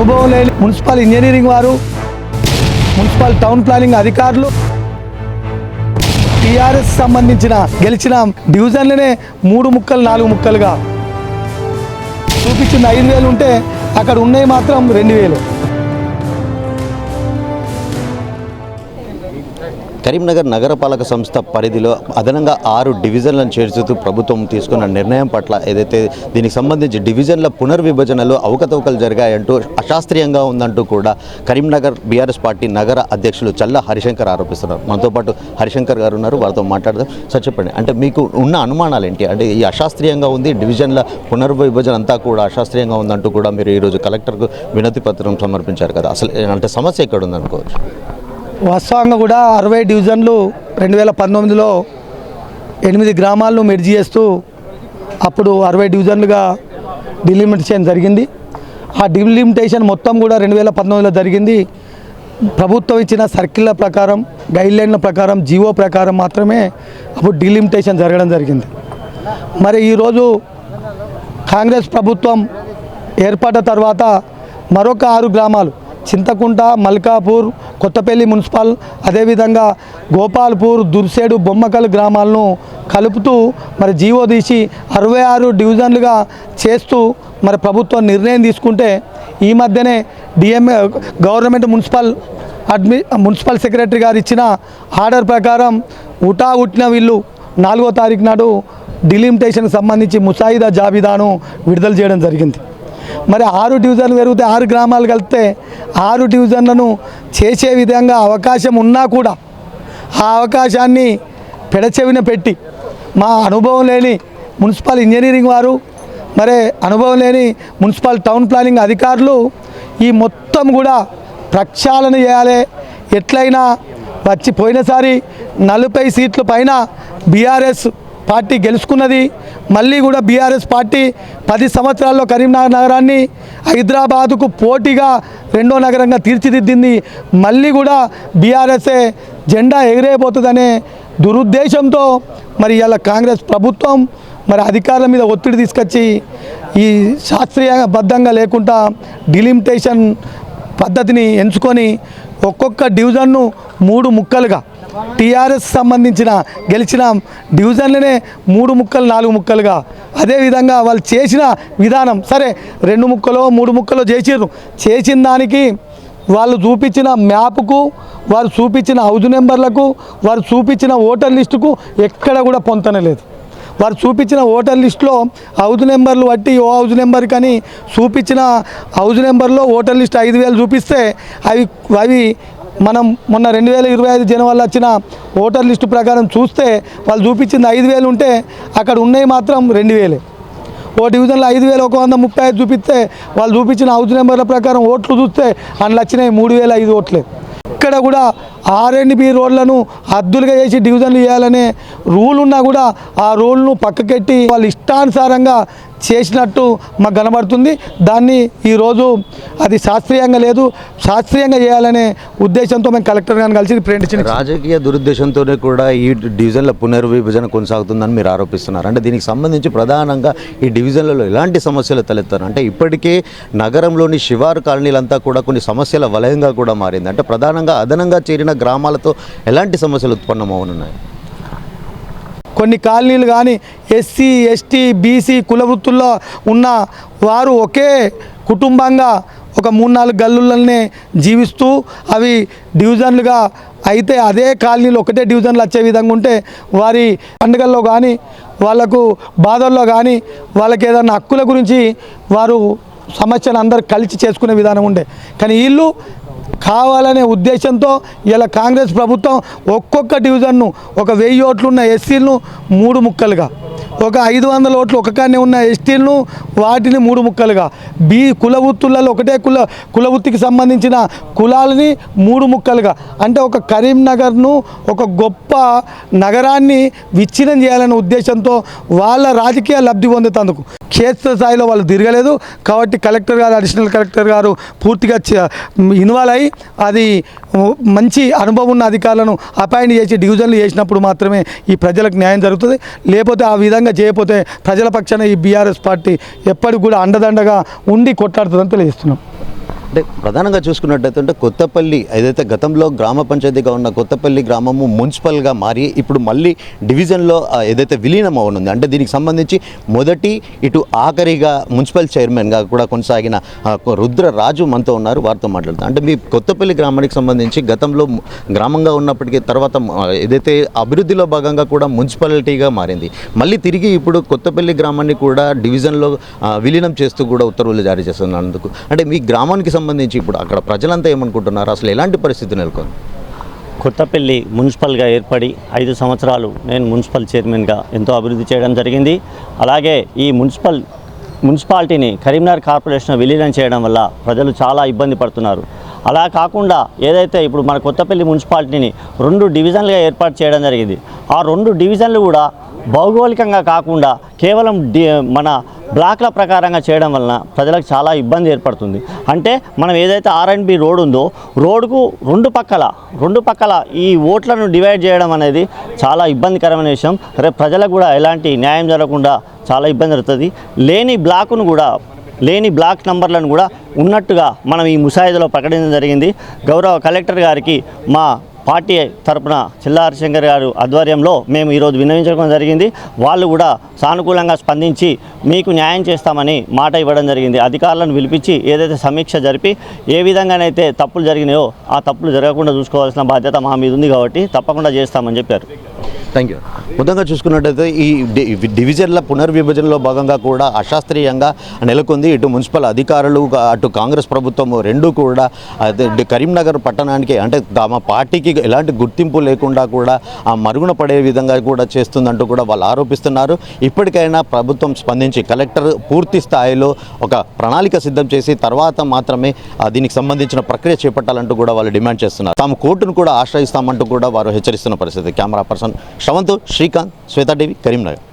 అనుభవం లేని municipal engineering వారు మున్సిపల్ టౌన్ ప్లానింగ్ అధికారులు టీఆర్ఎస్ సంబంధించిన గెలిచిన డివిజన్లనే మూడు ముక్కలు నాలుగు ముక్కలుగా చూపించింది ఐదు వేలు ఉంటే అక్కడ ఉన్నాయి మాత్రం రెండు వేలు. కరీంనగర్ నగరపాలక సంస్థ పరిధిలో అదనంగా ఆరు డివిజన్లను చేర్చుతూ ప్రభుత్వం తీసుకున్న నిర్ణయం పట్ల ఏదైతే దీనికి సంబంధించి డివిజన్ల పునర్విభజనలో అవకతవకలు జరిగాయంటూ అశాస్త్రీయంగా ఉందంటూ కూడా కరీంనగర్ బీఆర్ఎస్ పార్టీ నగర అధ్యక్షులు చల్ల హరిశంకర్ ఆరోపిస్తున్నారు. మనతో పాటు హరిశంకర్ గారు ఉన్నారు. వారితో మాట్లాడదాం. సార్ చెప్పండి. అంటే మీకు ఉన్న అనుమానాలు ఏంటి? అంటే ఈ అశాస్త్రీయంగా ఉంది డివిజన్ల పునర్విభజన అంతా కూడా అశాస్త్రీయంగా ఉందంటూ కూడా మీరు ఈరోజు కలెక్టర్కు వినతి పత్రం సమర్పించారు కదా. అసలు అంటే సమస్య ఎక్కడ ఉందనుకోవచ్చు వాస్తవంగా కూడా అరవై డివిజన్లు రెండు వేల పంతొమ్మిదిలో ఎనిమిది గ్రామాలను మెర్జీ చేస్తూ అప్పుడు అరవై డివిజన్లుగా డిలిమిటేషన్ జరిగింది. ఆ డిలిమిటేషన్ మొత్తం కూడా రెండు వేల పంతొమ్మిదిలో జరిగింది. ప్రభుత్వం ఇచ్చిన సర్కిల్ల ప్రకారం గైడ్లైన్ల ప్రకారం జీవో ప్రకారం మాత్రమే అప్పుడు డిలిమిటేషన్ జరగడం జరిగింది. మరి ఈరోజు కాంగ్రెస్ ప్రభుత్వం ఏర్పడ్డ తర్వాత మరొక ఆరు గ్రామాలు చింతకుంట మల్కాపూర్ కొత్తపల్లి మున్సిపల్ అదేవిధంగా గోపాల్పూర్ దుర్సేడు బొమ్మకల్ గ్రామాలను కలుపుతూ మరి జీవో తీసి అరవై ఆరు డివిజన్లుగా చేస్తూ మరి ప్రభుత్వం నిర్ణయం తీసుకుంటే ఈ మధ్యనే డిఎంఏ గవర్నమెంట్ మున్సిపల్ అడ్మి మున్సిపల్ సెక్రటరీ గారు ఇచ్చిన ఆర్డర్ ప్రకారం ఉటా ఉట్టిన వీళ్ళు నాలుగో తారీఖు నాడు డిలిమిటేషన్కి సంబంధించి ముసాయిదా జాబితాను విడుదల చేయడం జరిగింది. మరి ఆరు డివిజన్లు పెరిగితే ఆరు గ్రామాలు కలిపితే ఆరు డివిజన్లను చేసే విధంగా అవకాశం ఉన్నా కూడా ఆ అవకాశాన్ని పెడచెవిన పెట్టి మా అనుభవం లేని మున్సిపల్ ఇంజనీరింగ్ వారు మరి అనుభవం లేని మున్సిపల్ టౌన్ ప్లానింగ్ అధికారులు ఈ మొత్తం కూడా ప్రక్షాళన చేయాలి. ఎట్లయినా వచ్చి పోయినసారి నలభై సీట్ల పైన బీఆర్ఎస్ పార్టీ గెలుచుకున్నది. మళ్ళీ కూడా బీఆర్ఎస్ పార్టీ పది సంవత్సరాల్లో కరీంనగర్ నగరాన్ని హైదరాబాదుకు పోటీగా రెండో నగరంగా తీర్చిదిద్దింది. మళ్ళీ కూడా బీఆర్ఎస్ఏ జెండా ఎగిరేయబోతుందనే దురుద్దేశంతో మరి ఇలా కాంగ్రెస్ ప్రభుత్వం మరి అధికారుల మీద ఒత్తిడి తీసుకొచ్చి ఈ శాస్త్రీయబద్ధంగా లేకుండా డిలిమిటేషన్ పద్ధతిని ఎంచుకొని ఒక్కొక్క డివిజన్ను మూడు ముక్కలుగా టీఆర్ఎస్ సంబంధించిన గెలిచిన డివిజన్లనే మూడు ముక్కలు నాలుగు ముక్కలుగా. అదేవిధంగా వాళ్ళు చేసిన విధానం. సరే రెండు ముక్కలో మూడు ముక్కలో చేసిర్రు. చేసిన దానికి వాళ్ళు చూపించిన మ్యాప్కు వారు చూపించిన హౌజ్ నెంబర్లకు వారు చూపించిన ఓటర్ లిస్టుకు ఎక్కడ కూడా పొంతనలేదు వారు చూపించిన ఓటర్ లిస్టులో హౌజ్ నెంబర్లు బట్టి ఓ హౌజ్ నెంబర్ కానీ చూపించిన హౌజ్ నెంబర్లో ఓటర్ లిస్ట్ ఐదు వేలు చూపిస్తే అవి అవి మనం మొన్న రెండు వేల ఇరవై ఐదు జనవరిలో వచ్చిన ఓటర్ లిస్టు ప్రకారం చూస్తే వాళ్ళు చూపించింది ఐదు వేలు ఉంటే అక్కడ ఉన్నాయి మాత్రం రెండు వేలే. ఓ డివిజన్లో ఐదు వేలు ఒక వంద ముప్పై ఐదు చూపిస్తే వాళ్ళు చూపించిన హౌస్ నెంబర్ల ప్రకారం ఓట్లు చూస్తే అందులో వచ్చినాయి మూడు వేల ఐదు ఓట్లే. ఇక్కడ కూడా ఆర్ అండ్ బి రోడ్లను అద్దులుగా చేసి డివిజన్లు చేయాలనే రూల్ ఉన్నా కూడా ఆ రూల్ను పక్కకెట్టి వాళ్ళు ఇష్టానుసారంగా చేసినట్టు మాకు కనబడుతుంది. దాన్ని ఈరోజు అది శాస్త్రీయంగా లేదు. శాస్త్రీయంగా చేయాలనే ఉద్దేశంతో మేము కలెక్టర్ గారిని కలిసి ప్రింట్ రాజకీయ దురుద్దేశంతోనే కూడా ఈ డివిజన్ల పునర్విభజన కొనసాగుతుందని మీరు ఆరోపిస్తున్నారు. అంటే దీనికి సంబంధించి ప్రధానంగా ఈ డివిజన్లలో ఎలాంటి సమస్యలు తలెత్తారు? అంటే ఇప్పటికే నగరంలోని శివారు కాలనీలంతా కూడా కొన్ని సమస్యల వలయంగా కూడా మారింది. అంటే ప్రధానంగా అదనంగా చేరిన గ్రామాలతో ఎలాంటి సమస్యలు ఉత్పన్నమవునున్నాయి? కొన్ని కాలనీలు కానీ ఎస్సీ ఎస్టీ బీసీ కుల వృత్తుల్లో ఉన్న వారు ఒకే కుటుంబంగా ఒక మూడు నాలుగు గల్లులనే జీవిస్తూ అవి డివిజన్లుగా అయితే అదే కాలనీలు ఒకటే డివిజన్లు వచ్చే విధంగా ఉంటే వారి పండుగల్లో కానీ వాళ్ళకు బాధల్లో కానీ వాళ్ళకి ఏదైనా హక్కుల గురించి వారు సమస్యను అందరు కలిసి చేసుకునే విధానం ఉండే. కానీ వీళ్ళు కావాలనే ఉద్దేశంతో ఇలా కాంగ్రెస్ ప్రభుత్వం ఒక్కొక్క డివిజన్ను ఒక వెయ్యి ఓట్లున్న ఎస్సీలను మూడు ముక్కలుగా ఒక ఐదు వందల ఓట్లు ఒక కాడనే ఉన్న ఎస్టీలను వాటిని మూడు ముక్కలుగా. బీ కుల వృత్తులలో ఒకటే కుల కుల వృత్తికి సంబంధించిన కులాలని మూడు ముక్కలుగా. అంటే ఒక కరీంనగర్ను ఒక గొప్ప నగరాన్ని విచ్ఛిన్నం చేయాలనే ఉద్దేశంతో వాళ్ళ రాజకీయ లబ్ధి పొందుతందుకు క్షేత్ర స్థాయిలో వాళ్ళు తిరగలేదు కాబట్టి కలెక్టర్ గారు అడిషనల్ కలెక్టర్ గారు పూర్తిగా ఇన్వాల్వ్ అయ్యి అది మంచి అనుభవం ఉన్న అధికారులను అపాయింట్ చేసి డివిజన్లు చేసినప్పుడు మాత్రమే ఈ ప్రజలకు న్యాయం జరుగుతుంది. లేకపోతే ఆ విధంగా చేయకపోతే ప్రజల పక్షాన ఈ బీఆర్ఎస్ పార్టీ ఎప్పటికి కూడా అండదండగా ఉండి కొట్లాడుతుందని తెలియజేస్తున్నాం. అంటే ప్రధానంగా చూసుకున్నట్టయితే అంటే కొత్తపల్లి ఏదైతే గతంలో గ్రామ పంచాయతీగా ఉన్న కొత్తపల్లి గ్రామము మున్సిపల్గా మారి ఇప్పుడు మళ్ళీ డివిజన్లో ఏదైతే విలీనం అవనుంది అంటే దీనికి సంబంధించి మొదటి ఇటు ఆఖరిగా మున్సిపల్ చైర్మన్గా కూడా కొనసాగిన రుద్రరాజు రుద్ర రాజు మనతో ఉన్నారు వారితో మాట్లాడుతాం. అంటే మీ కొత్తపల్లి గ్రామానికి సంబంధించి గతంలో గ్రామంగా ఉన్నప్పటికీ తర్వాత ఏదైతే అభివృద్ధిలో భాగంగా కూడా మున్సిపాలిటీగా మారింది. మళ్ళీ తిరిగి ఇప్పుడు కొత్తపల్లి గ్రామాన్ని కూడా డివిజన్లో విలీనం చేస్తూ కూడా ఉత్తర్వులు జారీ చేస్తున్నందుకు. అంటే మీ గ్రామానికి సంబంధించి ఇప్పుడు అక్కడ ప్రజలంతా ఏమనుకుంటున్నారు? అసలు ఎలాంటి పరిస్థితి నెలకొంది? కొత్తపల్లి మున్సిపల్గా ఏర్పడి ఐదు సంవత్సరాలు నేను మున్సిపల్ చైర్మన్గా ఎంతో అభివృద్ధి చేయడం జరిగింది. అలాగే ఈ మున్సిపల్ మున్సిపాలిటీని కరీంనగర్ కార్పొరేషన్ విలీనం చేయడం వల్ల ప్రజలు చాలా ఇబ్బంది పడుతున్నారు. అలా కాకుండా ఏదైతే ఇప్పుడు మన కొత్తపల్లి మున్సిపాలిటీని రెండు డివిజన్లుగా ఏర్పాటు చేయడం జరిగింది. ఆ రెండు డివిజన్లు కూడా భౌగోళికంగా కాకుండా కేవలం డి మన బ్లాక్ల ప్రకారంగా చేయడం వలన ప్రజలకు చాలా ఇబ్బంది ఏర్పడుతుంది. అంటే మనం ఏదైతే ఆర్ అండ్ బి రోడ్ ఉందో రోడ్డుకు రెండు పక్కల రెండు పక్కల ఈ ఓట్లను డివైడ్ చేయడం అనేది చాలా ఇబ్బందికరమైన విషయం. రేపు ప్రజలకు కూడా ఎలాంటి న్యాయం జరగకుండా చాలా ఇబ్బంది జరుగుతుంది. లేని బ్లాకును కూడా లేని బ్లాక్ నంబర్లను కూడా ఉన్నట్టుగా మనం ఈ ముసాయిదాలో ప్రకటించడం జరిగింది. గౌరవ కలెక్టర్ గారికి మా పార్టీ తరపున చిల్లా హరిశంకర్ గారు ఆధ్వర్యంలో మేము ఈరోజు విన్నవించడం జరిగింది. వాళ్ళు కూడా సానుకూలంగా స్పందించి మీకు న్యాయం చేస్తామని మాట ఇవ్వడం జరిగింది. అధికారులను పిలిపించి ఏదైతే సమీక్ష జరిపి ఏ విధంగానైతే తప్పులు జరిగినాయో ఆ తప్పులు జరగకుండా చూసుకోవాల్సిన బాధ్యత మా మీద ఉంది కాబట్టి తప్పకుండా చేస్తామని చెప్పారు. థ్యాంక్ యూ మొత్తంగా చూసుకున్నట్టయితే ఈ డివిజన్ల పునర్విభజనలో భాగంగా కూడా అశాస్త్రీయంగా నెలకొంది ఇటు మున్సిపల్ అధికారులు అటు కాంగ్రెస్ ప్రభుత్వం రెండు కూడా కరీంనగర్ పట్టణానికి అంటే తమ పార్టీకి ఎలాంటి గుర్తింపు లేకుండా కూడా ఆ మరుగున పడే విధంగా కూడా చేస్తుందంటూ కూడా వాళ్ళు ఆరోపిస్తున్నారు. ఇప్పటికైనా ప్రభుత్వం స్పందించి కలెక్టర్ పూర్తి స్థాయిలో ఒక ప్రణాళిక సిద్ధం చేసి తర్వాత మాత్రమే దీనికి సంబంధించిన ప్రక్రియ చేపట్టాలంటూ కూడా వాళ్ళు డిమాండ్ చేస్తున్నారు. తాము కోర్టును కూడా ఆశ్రయిస్తామంటూ కూడా వారు హెచ్చరిస్తున్న పరిస్థితి. Camera person Shravanth Srikanth Shwetadevi Karimnagar.